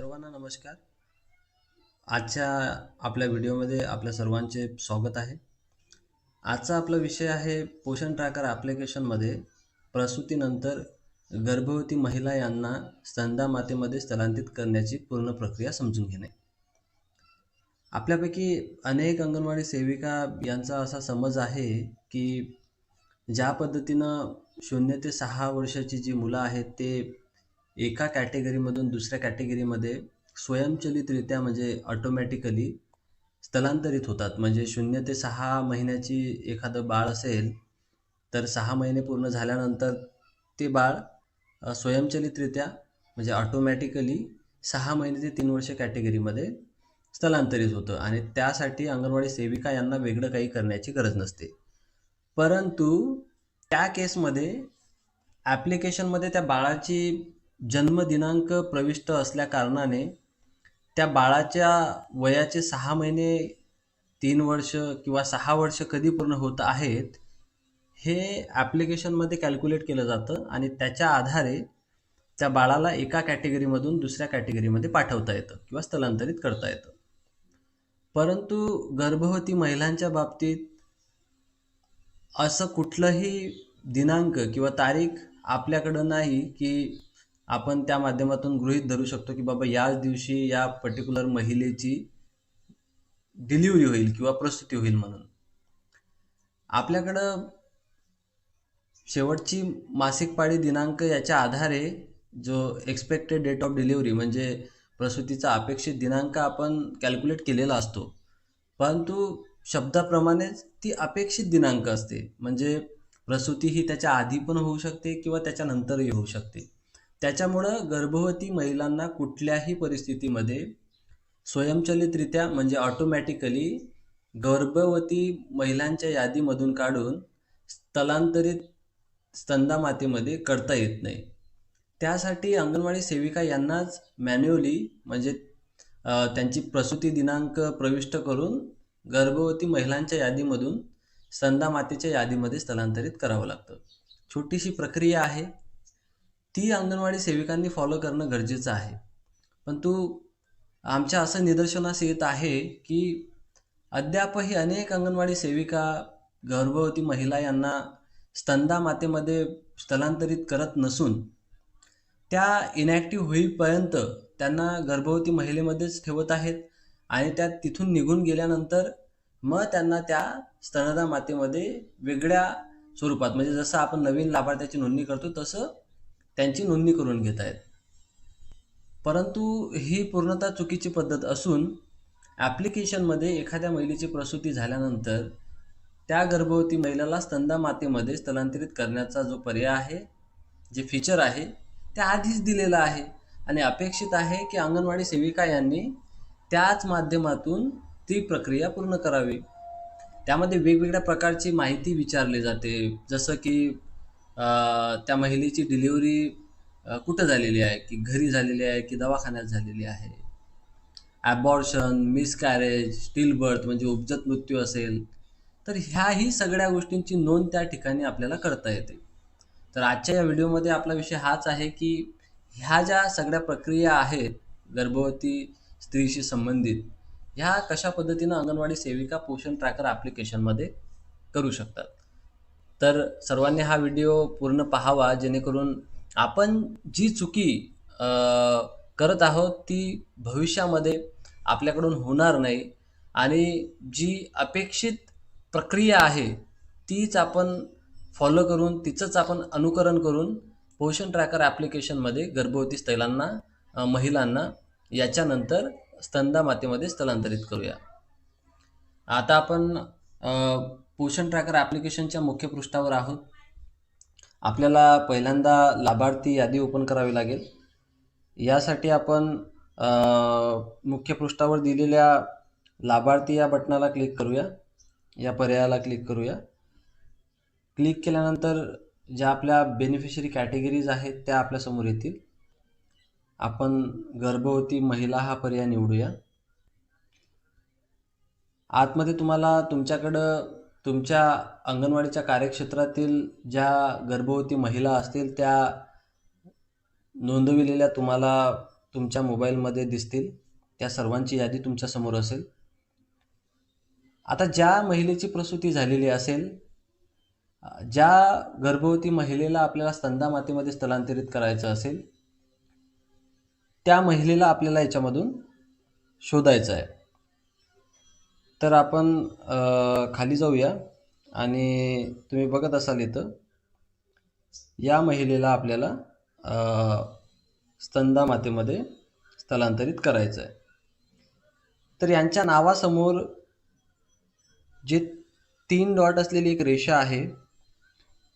सर्वांना नमस्कार. आजच्या आपल्या व्हिडिओमध्ये आपल्या सर्वांचे स्वागत आहे. आजचा आपला विषय आहे पोषण ट्रॅकर ॲप्लिकेशनमध्ये प्रसूतीनंतर गर्भवती महिला यांना स्तंदा मातेमध्ये स्थलांतरित करण्याची पूर्ण प्रक्रिया समजून घेणे. आपल्यापैकी अनेक अंगणवाडी सेविका यांचा असा समज आहे की ज्या पद्धतीनं शून्य ते सहा वर्षाची जी मुलं आहेत ते एका कॅटेगरीमधून दुसऱ्या कॅटेगरीमध्ये स्वयंचलितरित्या म्हणजे ऑटोमॅटिकली स्थलांतरित होतात. म्हणजे शून्य ते सहा महिन्याची एखादं बाळ असेल तर सहा महिने पूर्ण झाल्यानंतर ते बाळ स्वयंचलितरित्या म्हणजे ऑटोमॅटिकली सहा महिने ते तीन वर्ष कॅटेगरीमध्ये स्थलांतरित होतं. आणि त्यासाठी अंगणवाडी सेविका यांना वेगळं काही करण्याची गरज नसते. परंतु त्या केसमध्ये ॲप्लिकेशनमध्ये त्या बाळाची जन्मदिनांक प्रविष्ट असल्या कारणाने त्या बाळाच्या वयाचे सहा महिने तीन वर्ष किंवा सहा वर्ष कधी पूर्ण होत आहेत हे ॲप्लिकेशनमध्ये कॅल्क्युलेट केलं जातं आणि त्याच्या आधारे त्या बाळाला एका कॅटेगरीमधून दुसऱ्या कॅटेगरीमध्ये पाठवता येतं किंवा स्थलांतरित करता येतं. परंतु गर्भवती महिलांच्या बाबतीत असं कुठलंही दिनांक किंवा तारीख आपल्याकडं नाही की आपण त्या माध्यमातून गृहीत धरू शकतो की बाबा याच दिवशी या पर्टिक्युलर महिलेची डिलिव्हरी होईल किंवा प्रसूती होईल म्हणून. आपल्याकडं शेवटची मासिक पाळी दिनांक याच्या आधारे जो एक्सपेक्टेड डेट ऑफ डिलिव्हरी म्हणजे प्रसूतीचा अपेक्षित दिनांक आपण कॅल्क्युलेट केलेला असतो. परंतु शब्दाप्रमाणेच ती अपेक्षित दिनांक असते. म्हणजे प्रसूती ही त्याच्या आधी पण होऊ शकते किंवा त्याच्यानंतरही होऊ शकते. त्याच्यामुळं गर्भवती महिलांना कुठल्याही परिस्थितीमध्ये स्वयंचलितरित्या म्हणजे ऑटोमॅटिकली गर्भवती महिलांच्या यादीमधून काढून स्थलांतरित स्तंदामातेमध्ये करता येत नाही. त्यासाठी अंगणवाडी सेविका यांनाच मॅन्युअली म्हणजे त्यांची प्रसूती दिनांक प्रविष्ट करून गर्भवती महिलांच्या यादीमधून स्तंदा मातेच्या यादीमध्ये स्थलांतरित करावं लागतं. छोटीशी प्रक्रिया आहे. ती अंगणवाडी सेविकांनी फॉलो करणं गरजेचं आहे. परंतु आमच्या असं निदर्शनास येत आहे की अद्यापही अनेक अंगणवाडी सेविका गर्भवती महिला यांना स्तंदा मातेमध्ये स्थलांतरित करत नसून त्या इनॅक्टिव्ह होईपर्यंत त्यांना गर्भवती महिलेमध्येच ठेवत आहेत आणि त्या तिथून निघून गेल्यानंतर मग त्यांना त्या स्तनदा मातेमध्ये वेगळ्या स्वरूपात म्हणजे जसं आपण नवीन लाभार्थ्याची नोंदणी करतो तसं त्यांची नोंदणी करून घेत आहेत. परंतु ही पूर्णतः चुकीची पद्धत असून ॲप्लिकेशनमध्ये एखाद्या महिलेची प्रसूती झाल्यानंतर त्या गर्भवती महिलेला स्तंदा मातेमध्ये स्थलांतरित करण्याचा जो पर्याय आहे जे फीचर आहे ते आधीच दिलेलं आहे आणि अपेक्षित आहे की अंगणवाडी सेविका यांनी त्याच माध्यमातून ती प्रक्रिया पूर्ण करावी. त्यामध्ये वेगवेगळ्या प्रकारची माहिती विचारली जाते जसं की त्या महिलेची डिलिव्हरी कुठं झालेली आहे? की घरी झालेली आहे की दवाखान्यात झालेली आहे? ॲबॉर्शन मिसकॅरेज स्टील बर्थ म्हणजे उपजत मृत्यू असेल. तर ह्याही सगळ्या गोष्टींची नोंद त्या ठिकाणी आपल्याला करता येते. तर आजच्या या व्हिडिओमध्ये आपला विषय हाच आहे की ह्या ज्या सगळ्या प्रक्रिया आहेत गर्भवती स्त्रीशी संबंधित ह्या कशा पद्धतीनं अंगणवाडी सेविका पोषण ट्रॅकर ॲप्लिकेशनमध्ये करू शकतात? तर सर्वांनी हा व्हिडिओ पूर्ण पाहावा जेणेकरून आपण जी चुकी करत आहोत ती भविष्यामध्ये आपल्याकडून होणार नाही आणि जी अपेक्षित प्रक्रिया आहे तीच आपण फॉलो करून तिचंच आपण अनुकरण करून पोषण ट्रॅकर ॲप्लिकेशनमध्ये गर्भवती स्थैलांना महिलांना याच्यानंतर स्तंदा मातेमध्ये स्थलांतरित करूया. आता आपण पोषण ट्रॅकर ॲप्लिकेशनच्या मुख्य पृष्ठावर आहोत. आपल्याला पहिल्यांदा लाभार्थी यादी ओपन करावी लागेल. यासाठी आपण मुख्य पृष्ठावर दिलेल्या लाभार्थी या बटनाला क्लिक करूया. या पर्यायाला क्लिक करूया. क्लिक केल्यानंतर ज्या आपल्या बेनिफिशरी कॅटेगरीज आहेत त्या आपल्यासमोर येतील. आपण गर्भवती महिला हा पर्याय निवडूया. आतमध्ये तुम्हाला तुमच्याकडं तुमच्या अंगणवाडीच्या कार्यक्षेत्रातील ज्या गर्भवती महिला असतील त्या नोंदविलेल्या तुम्हाला तुमच्या मोबाईलमध्ये दिसतील. त्या सर्वांची यादी तुमच्यासमोर असेल. आता ज्या महिलेची प्रसूती झालेली असेल ज्या गर्भवती महिलेला आपल्याला स्तंदा मातेमध्ये स्थलांतरित करायचं असेल त्या महिलेला आपल्याला याच्यामधून शोधायचं आहे. तर आपण खाली जाऊया आणि तुम्ही बघत असाल इथं या महिलेला आपल्याला स्तंदा मातेमध्ये स्थलांतरित करायचं आहे तर यांच्या नावासमोर जे तीन डॉट असलेली एक रेषा आहे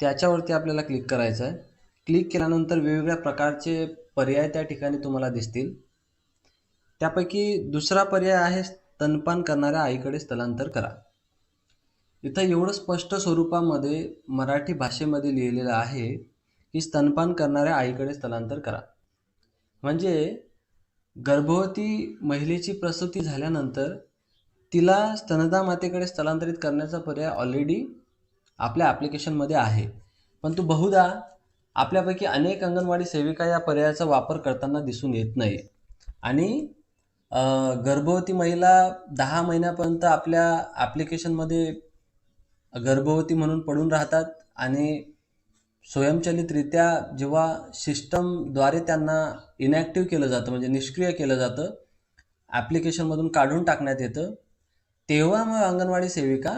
त्याच्यावरती आपल्याला क्लिक करायचं आहे क्लिक केल्यानंतर वेगवेगळ्या प्रकारचे पर्याय त्या ठिकाणी तुम्हाला दिसतील. त्यापैकी दुसरा पर्याय आहे स्तनपान करणाऱ्या आईकडे स्थलांतर करा. इथं एवढं स्पष्ट स्वरूपामध्ये मराठी भाषेमध्ये लिहिलेलं आहे की स्तनपान करणाऱ्या आईकडे स्थलांतर करा. म्हणजे गर्भवती महिलेची प्रसूती झाल्यानंतर तिला स्तनदा मातेकडे स्थलांतरित करण्याचा पर्याय ऑलरेडी आपल्या ॲप्लिकेशनमध्ये आहे. पण तो बहुधा आपल्यापैकी अनेक अंगणवाडी सेविका या पर्यायाचा वापर करताना दिसून येत नाही. आणि गर्भवती महिला दहा महिन्यापर्यंत आपल्या ॲप्लिकेशनमध्ये गर्भवती म्हणून पडून राहतात आणि स्वयंचलितरित्या जेव्हा सिस्टमद्वारे त्यांना इनॅक्टिव्ह केलं जातं म्हणजे निष्क्रिय केलं जातं ॲप्लिकेशनमधून काढून टाकण्यात येतं तेव्हा मग अंगणवाडी सेविका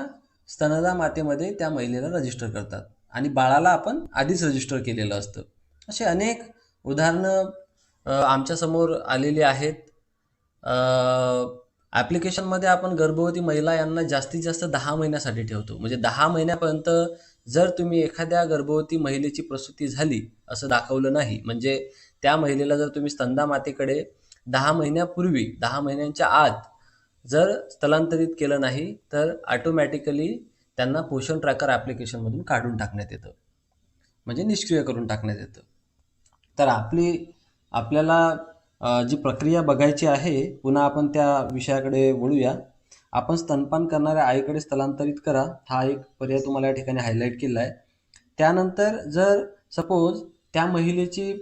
स्तनदा मातेमध्ये त्या महिलेला रजिस्टर करतात आणि बाळाला आपण आधीच रजिस्टर केलेलं असतं. असे अनेक उदाहरणं आमच्यासमोर आलेली आहेत. ॲप्लिकेशनमध्ये आपण गर्भवती महिला यांना जास्तीत जास्त दहा महिन्यासाठी ठेवतो. म्हणजे दहा महिन्यापर्यंत जर तुम्ही एखाद्या गर्भवती महिलेची प्रसूती झाली असं दाखवलं नाही म्हणजे त्या महिलेला जर तुम्ही स्तंदा मातेकडे दहा महिन्यापूर्वी दहा महिन्यांच्या आत जर स्थलांतरित केलं नाही तर ऑटोमॅटिकली त्यांना पोषण ट्रॅकर ॲप्लिकेशनमधून काढून टाकण्यात येतं. म्हणजे निष्क्रिय करून टाकण्यात येतं. तर आपली आपल्याला जी प्रक्रिया बघायची आहे पुन्हा आपण त्या विषयाकडे वळूया. आपण स्तनपान करणाऱ्या आईकडे स्थलांतरित करा. हा एक पर्याय तुम्हाला या ठिकाणी हायलाईट केला आहे. त्यानंतर जर सपोज त्या महिलेची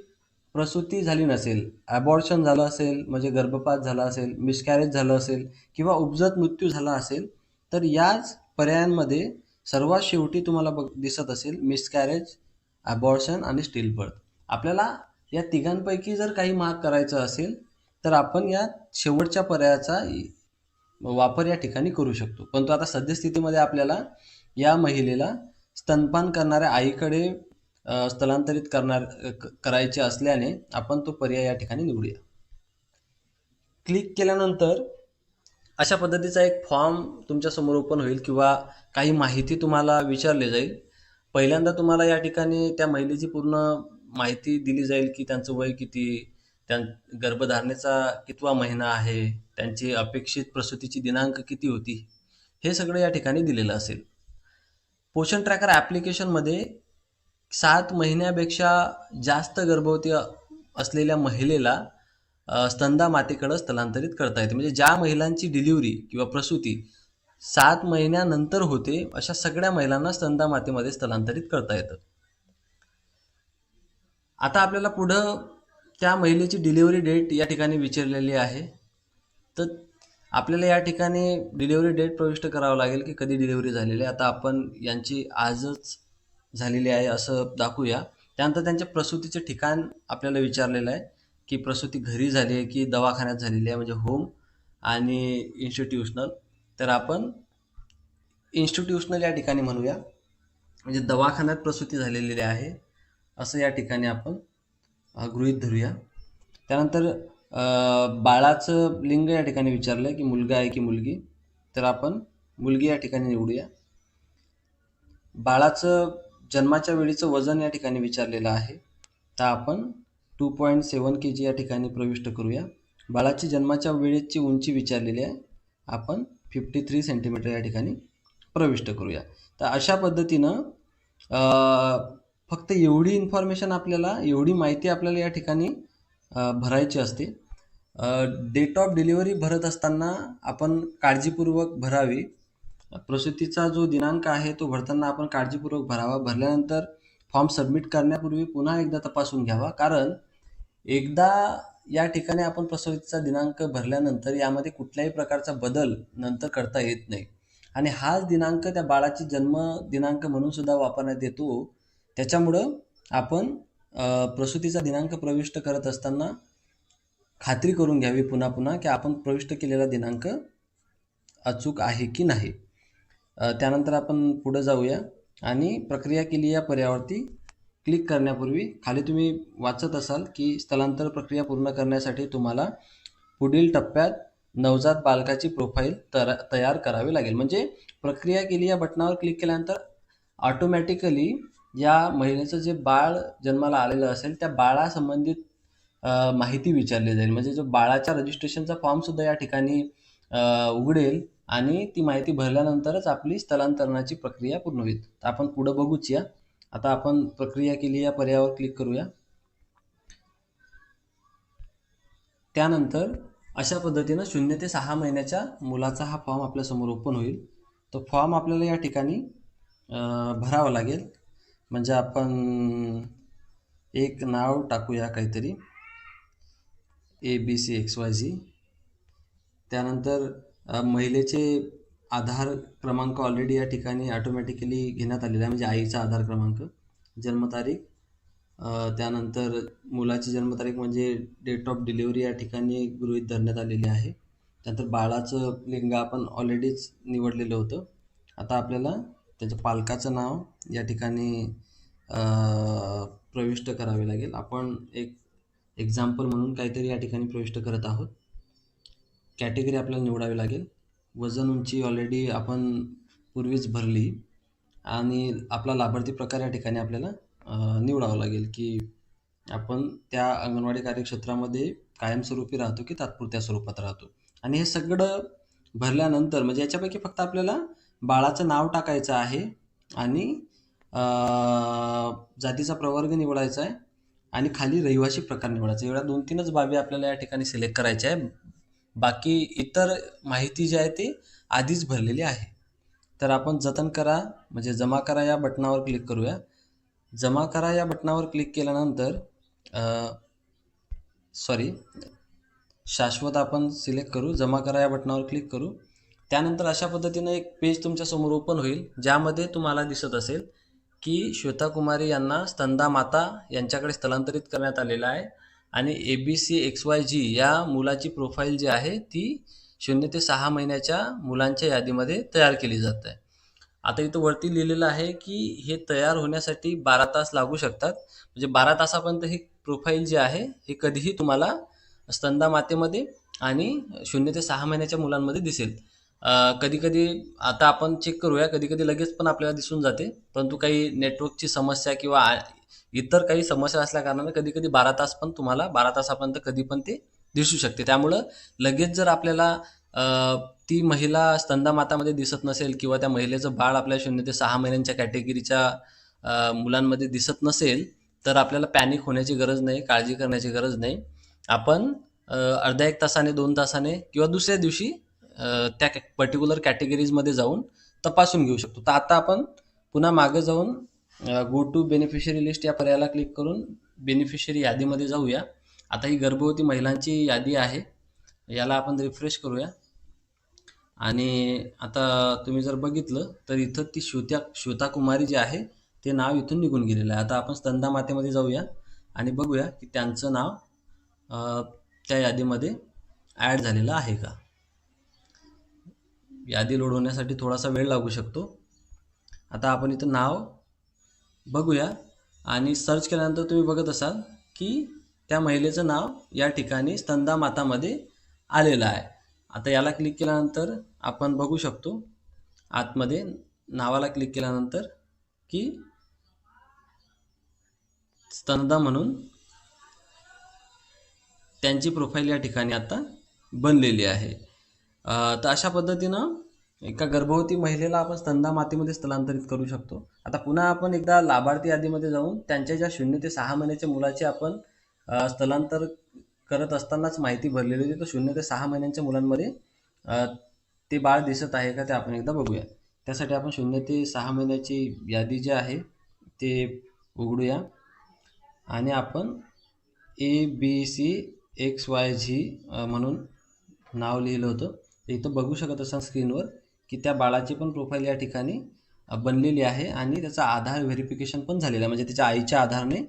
प्रसूती झाली नसेल ॲबॉर्शन झालं असेल म्हणजे गर्भपात झाला असेल मिसकॅरेज झालं असेल किंवा उपजत मृत्यू झाला असेल तर याच पर्यायांमध्ये सर्वात शेवटी तुम्हाला बघ दिसत असेल मिसकॅरेज ॲबॉर्शन आणि स्टील बर्थ आपल्याला या तिघांपैकी जर काही मार्क करायचं असेल तर आपण या शेवटच्या पर्यायाचा वापर या ठिकाणी करू शकतो. परंतु आता सद्यस्थितीमध्ये आपल्याला या महिलेला स्तनपान करणाऱ्या आईकडे स्थलांतरित करणार क- करायचे असल्याने आपण तो पर्याय या ठिकाणी निवडूया. क्लिक केल्यानंतर अशा पद्धतीचा एक फॉर्म तुमच्यासमोर ओपन होईल किंवा काही माहिती तुम्हाला विचारली जाईल. पहिल्यांदा तुम्हाला या ठिकाणी त्या महिलेची पूर्ण माहिती दिली जाईल की त्यांचं वय किती त्यां गर्भधारणेचा कितवा महिना आहे त्यांची अपेक्षित प्रसूतीची दिनांक किती होती हे सगळं या ठिकाणी दिलेलं असेल. पोषण ट्रॅकर ॲप्लिकेशनमध्ये सात महिन्यापेक्षा जास्त गर्भवती असलेल्या महिलेला स्तंदा मातेकडं स्थलांतरित करता येते. म्हणजे ज्या महिलांची डिलिव्हरी किंवा प्रसूती सात महिन्यानंतर होते अशा सगळ्या महिलांना स्तंदा मातेमध्ये स्थलांतरित करता येतं. आता आपल्याला पुढं त्या महिलेची डिलिव्हरी डेट या ठिकाणी विचारलेली आहे. तर आपल्याला या ठिकाणी डिलिव्हरी डेट प्रविष्ट करावं लागेल की कधी डिलिव्हरी झालेली आहे. आता आपण यांची आजच झालेली आहे असं दाखवूया. त्यानंतर त्यांच्या प्रसूतीचे ठिकाण आपल्याला विचारलेलं आहे की प्रसूती घरी झाली आहे की दवाखान्यात झालेली आहे म्हणजे होम आणि इन्स्टिट्यूशनल तर आपण इन्स्टिट्यूशनल या ठिकाणी म्हणूया. म्हणजे दवाखान्यात प्रसूती झालेली आहे. असं या ठिकाणी आपण गृहीत धरूया. त्यानंतर बाळाचं लिंग या ठिकाणी विचारलं आहे की मुलगा आहे की मुलगी तर आपण मुलगी या ठिकाणी निवडूया. बाळाचं जन्माच्या वेळीचं वजन या ठिकाणी विचारलेलं आहे. तर आपण टू पॉईंट सेवन के जी या ठिकाणी प्रविष्ट करूया. बाळाची जन्माच्या वेळेची उंची विचारलेली आहे. आपण फिफ्टी थ्री सेंटीमीटर या ठिकाणी प्रविष्ट करूया. तर अशा पद्धतीनं फक्त एवढी इन्फॉर्मेशन आपल्याला एवढी माहिती आपल्याला या ठिकाणी भरायची असते. डेट ऑफ डिलिव्हरी भरत असताना आपण काळजीपूर्वक भरावी. प्रसूतीचा जो दिनांक आहे तो भरताना आपण काळजीपूर्वक भरावा. भरल्यानंतर फॉर्म सबमिट करण्यापूर्वी पुन्हा एकदा तपासून घ्यावा. कारण एकदा या ठिकाणी आपण प्रसूतीचा दिनांक भरल्यानंतर यामध्ये कुठल्याही प्रकारचा बदल नंतर करता येत नाही. आणि हाच दिनांक त्या बाळाची जन्म दिनांक म्हणून सुद्धा वापरण्यात येतो. त्याच्यामुळं आपण प्रसूतीचा दिनांक प्रविष्ट करत असताना खात्री करून घ्यावी पुन्हा पुन्हा की आपण प्रविष्ट केलेला दिनांक अचूक आहे की नाही. त्यानंतर आपण पुढं जाऊया आणि प्रक्रिया केली या पर्यावरती क्लिक करण्यापूर्वी खाली तुम्ही वाचत असाल की स्थलांतर प्रक्रिया पूर्ण करण्यासाठी तुम्हाला पुढील टप्प्यात नवजात बालकाची प्रोफाईल तर तयार करावी लागेल. म्हणजे प्रक्रिया केली या बटनावर क्लिक केल्यानंतर ऑटोमॅटिकली या महिलेचं जे बाळ जन्माला आलेलं असेल त्या बाळासंबंधित माहिती विचारली जाईल. म्हणजे जो बाळाच्या रजिस्ट्रेशनचा फॉर्मसुद्धा या ठिकाणी उघडेल आणि ती माहिती भरल्यानंतरच आपली स्थलांतरणाची प्रक्रिया पूर्ण होईल. तर आपण पुढं बघूच या आता आपण प्रक्रिया केली या पर्यायावर क्लिक करूया. त्यानंतर अशा पद्धतीनं शून्य ते सहा महिन्याच्या मुलाचा हा फॉर्म आपल्यासमोर ओपन होईल. तो फॉर्म आपल्याला या ठिकाणी भरावा लागेल. म्हणजे आपण एक नाव टाकूया काहीतरी. A B C X Y Z त्यानंतर महिलेचे आधार क्रमांक ऑलरेडी या ठिकाणी ऑटोमॅटिकली घेण्यात आलेला आहे. म्हणजे आईचा आधार क्रमांक जन्मतारीख. त्यानंतर मुलाची जन्मतारीख म्हणजे डेट ऑफ डिलिव्हरी या ठिकाणी गृहीत धरण्यात आलेली आहे. त्यानंतर बाळाचं लिंग आपण ऑलरेडीच निवडलेलं होतं. आता आपल्याला त्याच्या पालकाचं नाव या ठिकाणी प्रविष्ट करावे लागेल. आपण एक एक्झाम्पल म्हणून काहीतरी या ठिकाणी प्रविष्ट करत आहोत. कॅटेगरी आपल्याला निवडावी लागेल. वजन उंची ऑलरेडी आपण पूर्वीच भरली आणि आपला लाभार्थी प्रकार या ठिकाणी आपल्याला निवडावा लागेल की आपण त्या अंगणवाडी कार्यक्षेत्रामध्ये कायमस्वरूपी राहतो की तात्पुरत्या स्वरूपात राहतो. आणि हे सगळं भरल्यानंतर म्हणजे याच्यापैकी फक्त आपल्याला बाळाचं नाव टाकायचं आहे आणि जातीचा प्रवर्ग निवडायचा आहे आणि खाली रहिवासी प्रकार निवडायचा. एवढ्या दोन तीनच बाबी आपल्याला या ठिकाणी सिलेक्ट करायच्या आहे बाकी इतर माहिती जी आहे ती आधीच भरलेली आहे. तर आपण जतन करा म्हणजे जमा करा या बटनावर क्लिक करूया. जमा करा या बटनावर क्लिक केल्यानंतर सॉरी शाश्वत आपण सिलेक्ट करू जमा करा या बटनावर क्लिक करू. त्यानंतर अशा पद्धतीनं एक पेज तुमच्यासमोर ओपन होईल ज्यामध्ये तुम्हाला दिसत असेल की श्वेता कुमारी यांना स्तंदा माता यांच्याकडे स्थलांतरित करण्यात आलेलं आहे आणि A B C X Y Z या मुलाची प्रोफाईल जी आहे ती शून्य ते सहा महिन्याच्या मुलांच्या यादीमध्ये तयार केली जात. आहे आता इथं वरती लिहिलेलं आहे की हे तयार होण्यासाठी बारा तास लागू शकतात. म्हणजे बारा तासापर्यंत ही प्रोफाईल जी आहे हे कधीही तुम्हाला स्तंदा मातेमध्ये आणि शून्य ते सहा महिन्याच्या मुलांमध्ये दिसेल. कधी कधी आता आपण चेक करूया कधी कधी लगेच पण आपल्याला दिसून जाते. परंतु काही नेटवर्कची समस्या किंवा आ- इतर काही समस्या असल्या कारणाने कधी कधी बारा तास पण तुम्हाला बारा तासापर्यंत कधी पण ते दिसू शकते. त्यामुळं लगेच जर आपल्याला ती महिला स्तंदा मातामध्ये दिसत नसेल किंवा त्या महिलेचं बाळ आपल्या शून्य ते सहा महिन्यांच्या कॅटेगरीच्या मुलांमध्ये दिसत नसेल तर आपल्याला पॅनिक होण्याची गरज नाही काळजी करण्याची गरज नाही. आपण अर्ध्या एक तासाने दोन तासाने किंवा दुसऱ्या दिवशी त्या पर्टिक्युलर कॅटेगरीजमध्ये जाऊन तपासून घेऊ शकतो. तर आता आपण पुन्हा मागे जाऊन गो टू बेनिफिशरी लिस्ट या पर्यायाला क्लिक करून बेनिफिशरी यादीमध्ये जाऊया. आता ही गर्भवती महिलांची यादी आहे. याला आपण रिफ्रेश करूया. आणि आता तुम्ही जर बघितलं तर इथं ती श्वेता श्वेता कुमारी जी आहे ते नाव इथून निघून गेलेलं आहे. आता आपण स्तंदा मातेमध्ये जाऊया आणि बघूया की त्यांचं नाव त्या यादीमध्ये ॲड झालेलं आहे का? यादी लोड होण्यासाठी थोडासा वेळ लागू शकतो. आता आपण इथं नाव बघूया आणि सर्च केल्यानंतर तुम्ही बघत असाल की त्या महिलेचं नाव या ठिकाणी स्तंदा मातामध्ये आलेलं आहे. आता याला क्लिक केल्यानंतर आपण बघू शकतो आतमध्ये नावाला क्लिक केल्यानंतर की स्तंदा म्हणून त्यांची प्रोफाईल या ठिकाणी आता बनलेली आहे. तर अशा पद्धतीनं एका गर्भवती महिलेला आपण स्तंदा मातेमध्ये स्थलांतरित करू शकतो. आता पुन्हा आपण एकदा लाभार्थी यादीमध्ये जाऊन त्यांच्या ज्या शून्य ते सहा महिन्याच्या मुलाचे आपण स्थलांतर करत असतानाच माहिती भरलेली होती तर शून्य ते सहा महिन्यांच्या मुलांमध्ये ते बाळ दिसत आहे का ते आपण एकदा बघूया. त्यासाठी आपण शून्य ते सहा महिन्याची यादी जी आहे ते उघडूया. आणि आपण A B C X Y Z म्हणून नाव लिहिलं होतं. इथं बघू शकत असाल स्क्रीनवर की त्या बाळाची पण प्रोफाईल या ठिकाणी बनलेली आहे आणि त्याचा आधार व्हेरिफिकेशन पण झालेलं आहे. म्हणजे त्याच्या आईच्या आधारने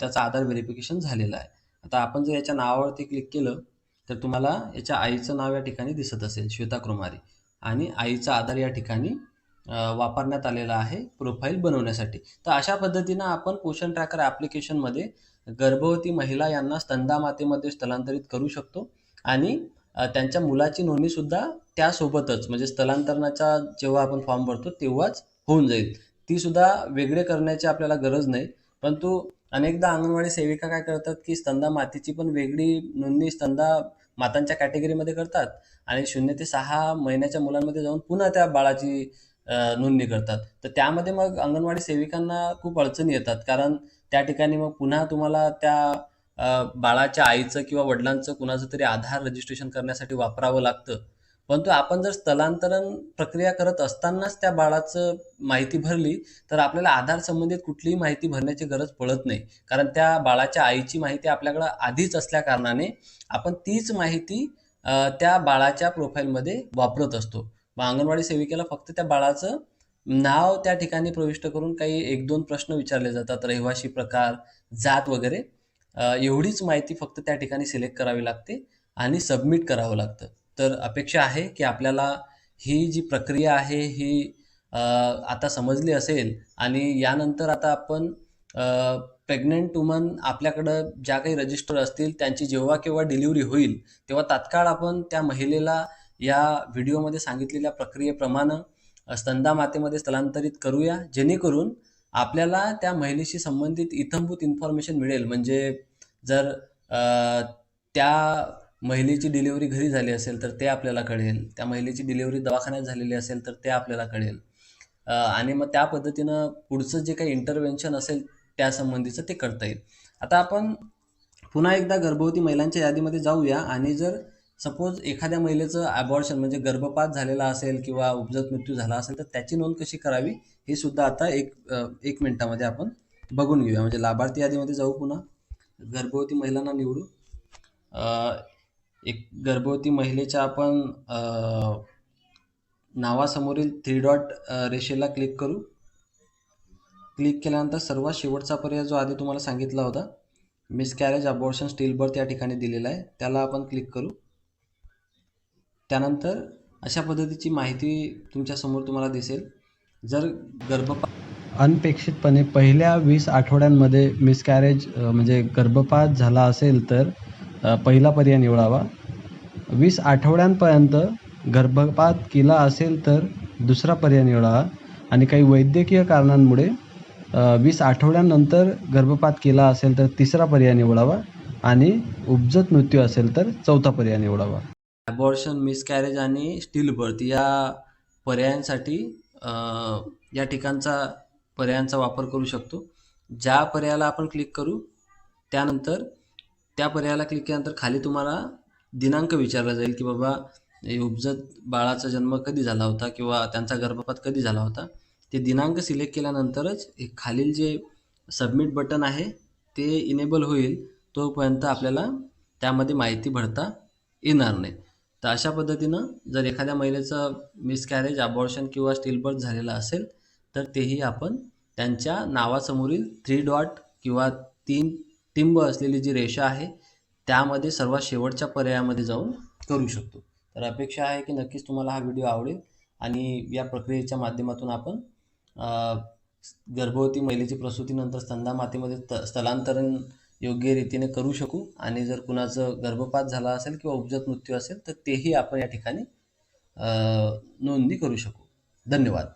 त्याचा आधार व्हेरिफिकेशन झालेलं आहे. आता आपण जर याच्या नावावरती क्लिक केलं तर तुम्हाला याच्या आईचं नाव या ठिकाणी दिसत असेल श्वेता कुमारी आणि आईचा आधार या ठिकाणी वापरण्यात आलेला आहे प्रोफाईल बनवण्यासाठी. तर अशा पद्धतीनं आपण पोषण ट्रॅकर ॲप्लिकेशनमध्ये गर्भवती महिला यांना स्तंदा मातेमध्ये स्थलांतरित करू शकतो. आणि त्यांच्या मुलाची नोंदणीसुद्धा त्यासोबतच म्हणजे स्थलांतरणाचा जेव्हा आपण फॉर्म भरतो तेव्हाच होऊन जाईल. ती सुद्धा वेगळे करण्याची आपल्याला गरज नाही. परंतु अनेकदा अंगणवाडी सेविका काय करतात की स्तंदा मातीची पण वेगळी नोंदणी स्तंदा मातांच्या कॅटेगरीमध्ये करतात आणि शून्य ते सहा महिन्याच्या मुलांमध्ये जाऊन पुन्हा त्या बाळाची नोंदणी करतात. तर त्यामध्ये मग अंगणवाडी सेविकांना खूप अडचणी येतात. कारण त्या ठिकाणी मग पुन्हा तुम्हाला त्या बाळाच्या आईचं किंवा वडिलांचं कुणाचं तरी आधार रजिस्ट्रेशन करण्यासाठी वापरावं लागतं. परंतु आपण जर स्थलांतरण प्रक्रिया करत असतानाच त्या बाळाचं माहिती भरली तर आपल्याला आधार संबंधित कुठलीही माहिती भरण्याची गरज पडत नाही. कारण त्या बाळाच्या आईची माहिती आपल्याकडं आधीच असल्या कारणाने आपण तीच माहिती त्या बाळाच्या प्रोफाईलमध्ये वापरत असतो. मग अंगणवाडी सेविकेला फक्त त्या बाळाचं नाव त्या ठिकाणी प्रविष्ट करून काही एक दोन प्रश्न विचारले जातात. रहिवासी प्रकार जात वगैरे. एवढीच माहिती फक्त त्या ठिकाणी सिलेक्ट करावी लागते आणि सबमिट करावं लागतं. तर अपेक्षा आहे की आपल्याला ही जी प्रक्रिया आहे ही आता समजली असेल आणि यानंतर आता आपण प्रेग्नंट वुमन आपल्याकडं ज्या काही रजिस्टर असतील त्यांची जेव्हा केव्हा डिलिव्हरी होईल तेव्हा तात्काळ आपण त्या महिलेला या व्हिडिओमध्ये सांगितलेल्या प्रक्रियेप्रमाणे स्तंधा स्तंदा मातेमध्ये स्थलांतरित करूया जेणेकरून आपल्याला त्या महिलेशी संबंधित इथंभूत इन्फॉर्मेशन मिळेल. म्हणजे जर त्या महिलेची डिलिव्हरी घरी झाली असेल तर ते आपल्याला कळेल. त्या महिलेची डिलिव्हरी दवाखान्यात झालेली असेल तर ते आपल्याला कळेल. आणि मग त्या पद्धतीनं पुढचं जे काही इंटरव्हेन्शन असेल त्यासंबंधीचं ते करता येईल. आता आपण पुन्हा एकदा गर्भवती महिलांच्या यादीमध्ये जाऊया. आणि जर सपोज एखाद्या महिलेचं ॲबॉर्शन म्हणजे गर्भपात झालेला असेल किंवा उपजत मृत्यू झाला असेल तर त्याची नोंद कशी करावी? हे सुद्धा आता एक एक मिनिटामध्ये आपण बघून घेऊया. म्हणजे लाभार्थी यादीमध्ये जाऊ पुन्हा. गर्भवती महिलांना निवडू. एक गर्भवती महिलेच्या आपण नावासमोरील थ्री डॉट रेषेला क्लिक करू. क्लिक केल्यानंतर सर्वात शेवटचा पर्याय जो आधी तुम्हाला सांगितला होता मिसकॅरेज अबॉर्शन स्टील बर्थ या ठिकाणी दिलेला आहे. त्याला आपण क्लिक करू. त्यानंतर अशा पद्धतीची माहिती तुमच्यासमोर तुम्हाला दिसेल. जर गर्भपात अनपेक्षितपणे पहिल्या वीस आठवड्यांमध्ये मिसकॅरेज म्हणजे गर्भपात झाला असेल तर पहिला पर्याय निवडावा. वीस आठवड्यांपर्यंत गर्भपात केला असेल तर दुसरा पर्याय निवडावा. आणि काही वैद्यकीय कारणांमुळे वीस आठवड्यांनंतर गर्भपात केला असेल तर तिसरा पर्याय निवडावा. आणि उपजत मृत्यू असेल तर चौथा पर्याय निवडावा. ॲबॉर्शन मिसकॅरेज आणि स्टील बर्थ या पर्यायांसाठी या ठिकाणचा पर्यायांचा वापर करू शकतो. ज्या पर्यायाला आपण क्लिक करू त्यानंतर त्या पर्यायाला क्लिक केल्यानंतर खाली तुम्हाला दिनांक विचारला जाईल की बाबा उपजत बाळाचा जन्म कधी झाला होता किंवा त्यांचा गर्भपात कधी झाला होता? ते दिनांक सिलेक्ट केल्यानंतरच खालील जे सबमिट बटन आहे ते इनेबल होईल तोपर्यंत आपल्याला त्यामध्ये माहिती भरता येणार नाही. तर अशा पद्धतीनं जर एखाद्या महिलेचं मिसकॅरेज अबॉर्शन किंवा स्टीलबर्थ झालेलं असेल तर तेही आपण त्यांच्या नावासमोरील थ्री डॉट किंवा तीन टिंब असलेली जी रेषा आहे त्यामध्ये सर्वात शेवटच्या पर्यायामध्ये जाऊन करू शकतो. तर अपेक्षा आहे की नक्कीच तुम्हाला हा व्हिडिओ आवडेल आणि या प्रक्रियेच्या माध्यमातून आपण गर्भवती महिलेची प्रसूतीनंतर स्तंदा मातेमध्ये त स्थलांतरण योग्य रीतीने करू शकू. आणि जर कुणाचं गर्भपात झाला असेल किंवा उपजत मृत्यू असेल तर तेही आपण या ठिकाणी नोंदणी करू शकू. धन्यवाद.